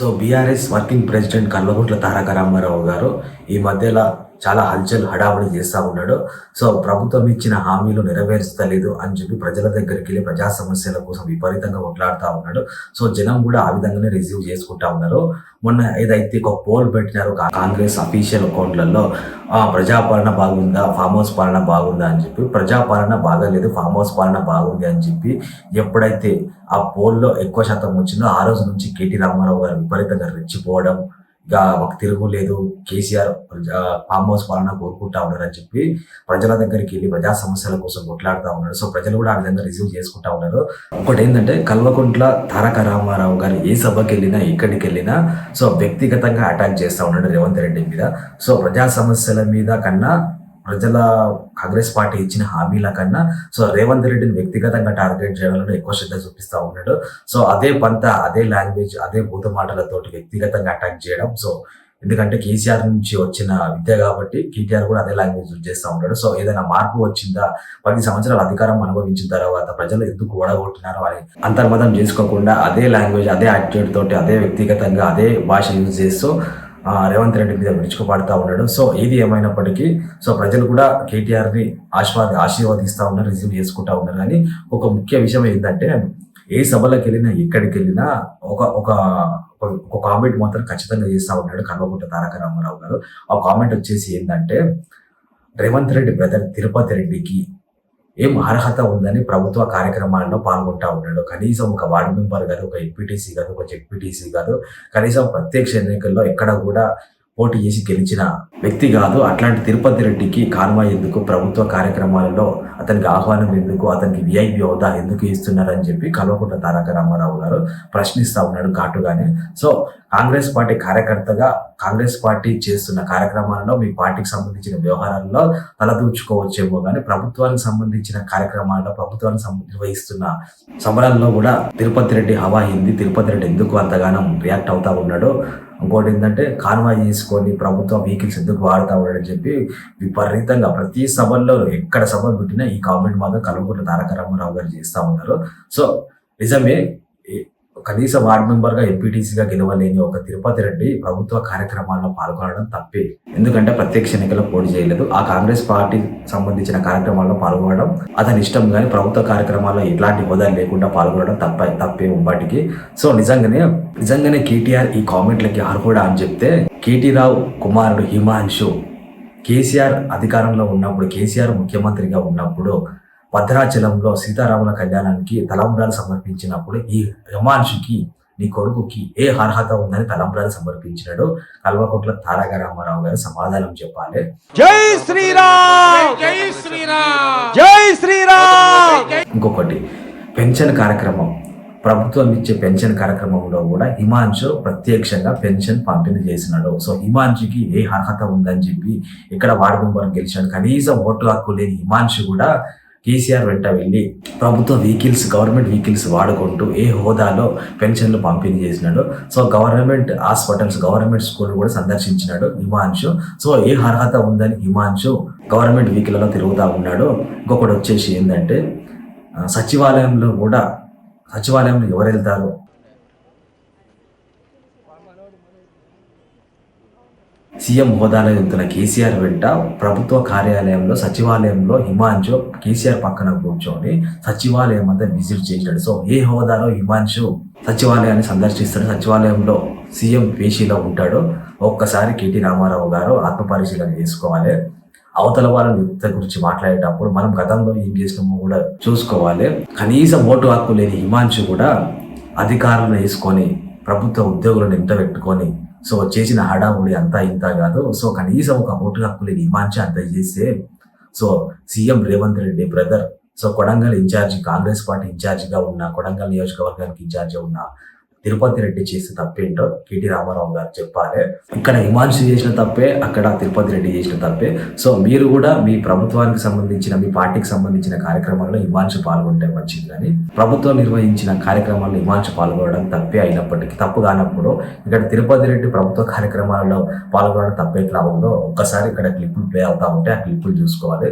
So BRS working president Kalvakuntla Taraka Rama Rao garu ఈ మధ్యలో చాలా హల్చల్ హడావుడి చేస్తూ ఉన్నాడు. సో ప్రభుత్వం ఇచ్చిన హామీలు నెరవేర్చలేదు అని చెప్పి ప్రజల దగ్గరికి వెళ్ళి ప్రజా సమస్యల కోసం విపరీతంగా కొట్లాడుతూ ఉన్నాడు. సో జనం కూడా ఆ విధంగానే రిసీవ్ చేసుకుంటా ఉన్నారు. మొన్న ఏదైతే ఒక పోల్ పెట్టినారు కాంగ్రెస్ అఫీషియల్ అకౌంట్లలో ఆ, ప్రజాపాలన బాగుందా ఫామ్ హౌస్ పాలన బాగుందా అని చెప్పి ప్రజాపాలన బాగాలేదు ఫామ్ హౌస్ పాలన బాగుంది అని చెప్పి ఎప్పుడైతే ఆ పోల్లో ఎక్కువ శాతం వచ్చిందో ఆ రోజు నుంచి కేటీ రామారావు గారు విపరీతంగా రెచ్చిపోవడం ఇక తిరుగు తిరుగులేదు కేసీఆర్ ఫామ్ హౌస్ పాలన కోరుకుంటా ఉన్నారని చెప్పి ప్రజల దగ్గరికి వెళ్ళి ప్రజా సమస్యల కోసం కొట్లాడుతూ ఉన్నారు. సో ప్రజలు కూడా ఆ విధంగా రిసీవ్ చేసుకుంటా ఉన్నారు. ఒకటి ఏంటంటే కల్వకుంట్ల తారక రామారావు గారు ఏ సభకి వెళ్ళినా ఎక్కడికి వెళ్ళినా సో వ్యక్తిగతంగా అటాక్ చేస్తూ ఉన్నాడు రేవంత్ రెడ్డి మీద. సో ప్రజా సమస్యల మీద కన్నా ప్రజల కాంగ్రెస్ పార్టీ ఇచ్చిన హామీల కన్నా సో రేవంత్ రెడ్డిని వ్యక్తిగతంగా టార్గెట్ చేయడంలో ఎక్కువ శ్రద్ధ చూపిస్తా ఉన్నాడు. సో అదే పంత అదే లాంగ్వేజ్ అదే భూత మాటలతోటి వ్యక్తిగతంగా అటాక్ చేయడం సో ఎందుకంటే కేసీఆర్ నుంచి వచ్చిన విద్య కాబట్టి కేటీఆర్ కూడా అదే లాంగ్వేజ్ యూజ్ చేస్తూ ఉంటాడు సో ఏదైనా మార్పు వచ్చిందా పది సంవత్సరాల అధికారం అనుభవించిన తర్వాత ప్రజలు ఎందుకు ఓడగొట్టినారో అని అంతర్మతం చేసుకోకుండా అదే లాంగ్వేజ్ అదే యాటిట్యూడ్ తోటి అదే వ్యక్తిగతంగా అదే భాష యూజ్ చేస్తూ రేవంత్ రెడ్డి మీద విరుచుకుపడతా ఉన్నాడు. సో ఏది ఏమైనప్పటికీ సో ప్రజలు కూడా కేటీఆర్ని ఆశీర్వాద ఆశీర్వదిస్తా ఉన్నారు రిసీవ్ చేసుకుంటా ఉన్నారు. కానీ ఒక ముఖ్య విషయం ఏంటంటే ఏ సభలకు వెళ్ళినా ఎక్కడికి వెళ్ళినా ఒక ఒక ఒక- కామెంట్ మాత్రం ఖచ్చితంగా చేస్తూ ఉన్నాడు కల్వకుంట తారక రామారావు గారు. ఆ కామెంట్ వచ్చేసి ఏంటంటే రేవంత్ రెడ్డి బ్రదర్ తిరుపతి రెడ్డికి ఏం అర్హత ఉందని ప్రభుత్వ కార్యక్రమాల్లో పాల్గొంటా ఉన్నాడు. కనీసం ఒక వార్డు మెంబర్ కాదు ఒక ఎంపీటీసీ కాదు ఒక జెడ్పీటీసీ కాదు కనీసం ప్రత్యక్ష ఎన్నికల్లో ఎక్కడ కూడా పోటీ చేసి గెలిచిన వ్యక్తి కాదు. అట్లాంటి తిరుపతి రెడ్డికి కాన్వా ఎందుకు? ప్రభుత్వ కార్యక్రమాలలో అతనికి ఆహ్వానం ఎందుకు అతనికి విఐపి హోదా ఎందుకు ఇస్తున్నారని చెప్పి కల్వకుంట్ల తారక రామారావు గారు ప్రశ్నిస్తూ ఉన్నాడు ఘాటుగానే. సో కాంగ్రెస్ పార్టీ కార్యకర్తగా కాంగ్రెస్ పార్టీ చేస్తున్న కార్యక్రమాలలో మీ పార్టీకి సంబంధించిన వ్యవహారాల్లో తలదూర్చుకోవచ్చేమో కానీ ప్రభుత్వానికి సంబంధించిన కార్యక్రమాల్లో ప్రభుత్వానికి నిర్వహిస్తున్న సమరాల్లో కూడా తిరుపతి రెడ్డి హవా హిందీ తిరుపతి రెడ్డి ఎందుకు అంతగానం రియాక్ట్ అవుతా ఉన్నాడు ఇంకోటి ఏంటంటే కాన్వాయ్ చేసుకొని ప్రభుత్వ వెహికల్స్ ఎందుకు వాడుతా ఉన్నాడని చెప్పి విపరీతంగా ప్రతి సభల్లో ఎక్కడ సభ పెట్టినా ఈ కామెంట్ మాత్రం కలుగుట్ల తారక రామారావు గారు చేస్తూ ఉన్నారు. సో నిజమే కనీస వార్డ్ మెంబర్గా ఎంపీటీసీగా గెలవలేని ఒక తిరుపతి రెడ్డి ప్రభుత్వ కార్యక్రమాల్లో పాల్గొనడం తప్పే. ఎందుకంటే ప్రత్యక్ష ఎన్నికల్లో పోటీ చేయలేదు. ఆ కాంగ్రెస్ పార్టీ సంబంధించిన కార్యక్రమాల్లో పాల్గొనడం అతని ఇష్టం కానీ ప్రభుత్వ కార్యక్రమాల్లో ఎలాంటి హోదా లేకుండా పాల్గొనడం తప్ప తప్పే ఉంబాటికి సో నిజంగానే నిజంగానే కేటీఆర్ ఈ కామెంట్లకి అర్హుడా అని చెప్తే కేటీ రావు కుమారుడు హిమాంశు కేసీఆర్ అధికారంలో ఉన్నప్పుడు కేసీఆర్ ముఖ్యమంత్రిగా ఉన్నప్పుడు భద్రాచలంలో సీతారాముల కళ్యాణానికి తలంబ్రాలు సమర్పించినప్పుడు ఈ హిమాంశుకి నీ కొడుకుకి ఏ అర్హత ఉందని తలంబ్రాలు సమర్పించినాడు. కల్వకుంట్ల తారక రామారావు గారు సమాధానం చెప్పాలి. జై శ్రీరామ్! జై శ్రీరామ్! జై శ్రీరామ్! ఇంకొకటి పెన్షన్ కార్యక్రమం. ప్రభుత్వం ఇచ్చే పెన్షన్ కార్యక్రమంలో కూడా హిమాంశు ప్రత్యక్షంగా పెన్షన్ పంపిణీ చేసినాడు. సో హిమాంశుకి ఏ అర్హత ఉందని చెప్పి ఇక్కడ వార్డు మెంబర్ గెలిచాడు. కనీసం ఓటు హక్కు లేని హిమాంశు కూడా కేసీఆర్ వెంట వెళ్ళి ప్రభుత్వ వెహికల్స్ గవర్నమెంట్ వెహికల్స్ వాడుకుంటూ ఏ హోదాలో పెన్షన్లు పంపిణీ చేసినాడు so government hospitals government school కూడా సందర్శించినాడు హిమాంశు సో ఏ అర్హత ఉందని హిమాంశు గవర్నమెంట్ వెహికల్లో తిరుగుతూ ఉన్నాడు ఇంకొకటి వచ్చేసి ఏంటంటే సచివాలయంలో కూడా సచివాలయంలో ఎవరు వెళ్తారు? సీఎం హోదాలో వెళ్తున్న కేసీఆర్ వెంట ప్రభుత్వ కార్యాలయంలో సచివాలయంలో హిమాంశు కేసీఆర్ పక్కన కూర్చొని సచివాలయం అంతా విజిట్ చేశాడు. సో ఏ హోదాలో హిమాంశు సచివాలయాన్ని సందర్శిస్తాడు? సచివాలయంలో సీఎం పేషీలో ఉంటాడు. ఒక్కసారి కేటీ రామారావు గారు ఆత్మపరిశీలన చేసుకోవాలి. అవతల వాళ్ళ వ్యక్తి గురించి మాట్లాడేటప్పుడు మనం గతంలో ఏం చేసినామో కూడా చూసుకోవాలి. కనీసం ఓటు హక్కు లేని హిమాంశు కూడా అధికారులను వేసుకొని ప్రభుత్వ ఉద్యోగులను ఇంట పెట్టుకొని సో చేసిన హడావుడి అంతా ఇంత కాదు. సో కనీసం ఒక ఓటు హక్కు లేని హిమాంశు అంత చేస్తే so CM Revanth Reddy brother so Kodangal in charge Congress party ఇన్ఛార్జిగా ఉన్న కొడంగల్ నియోజకవర్గానికి ఇన్ఛార్జిగా ఉన్న తిరుపతి రెడ్డి చేసిన తప్పేంటో కేటీ రామారావు గారు చెప్పాలి. ఇక్కడ హిమాంశు చేసిన తప్పే అక్కడ తిరుపతి రెడ్డి చేసిన తప్పే. సో మీరు కూడా మీ ప్రభుత్వానికి సంబంధించిన మీ పార్టీకి సంబంధించిన కార్యక్రమాల్లో హిమాంశు పాల్గొంటే మంచిది కానీ ప్రభుత్వం నిర్వహించిన కార్యక్రమాల్లో హిమాంశు పాల్గొనడం తప్పే అయినప్పటికీ తప్పు కానప్పుడు ఇక్కడ తిరుపతి రెడ్డి ప్రభుత్వ కార్యక్రమాలలో పాల్గొనడం తప్పే ఉందో ఒక్కసారి ఇక్కడ క్లిప్పులు ప్లే అవుతా ఉంటే ఆ క్లిప్పులు చూసుకోవాలి.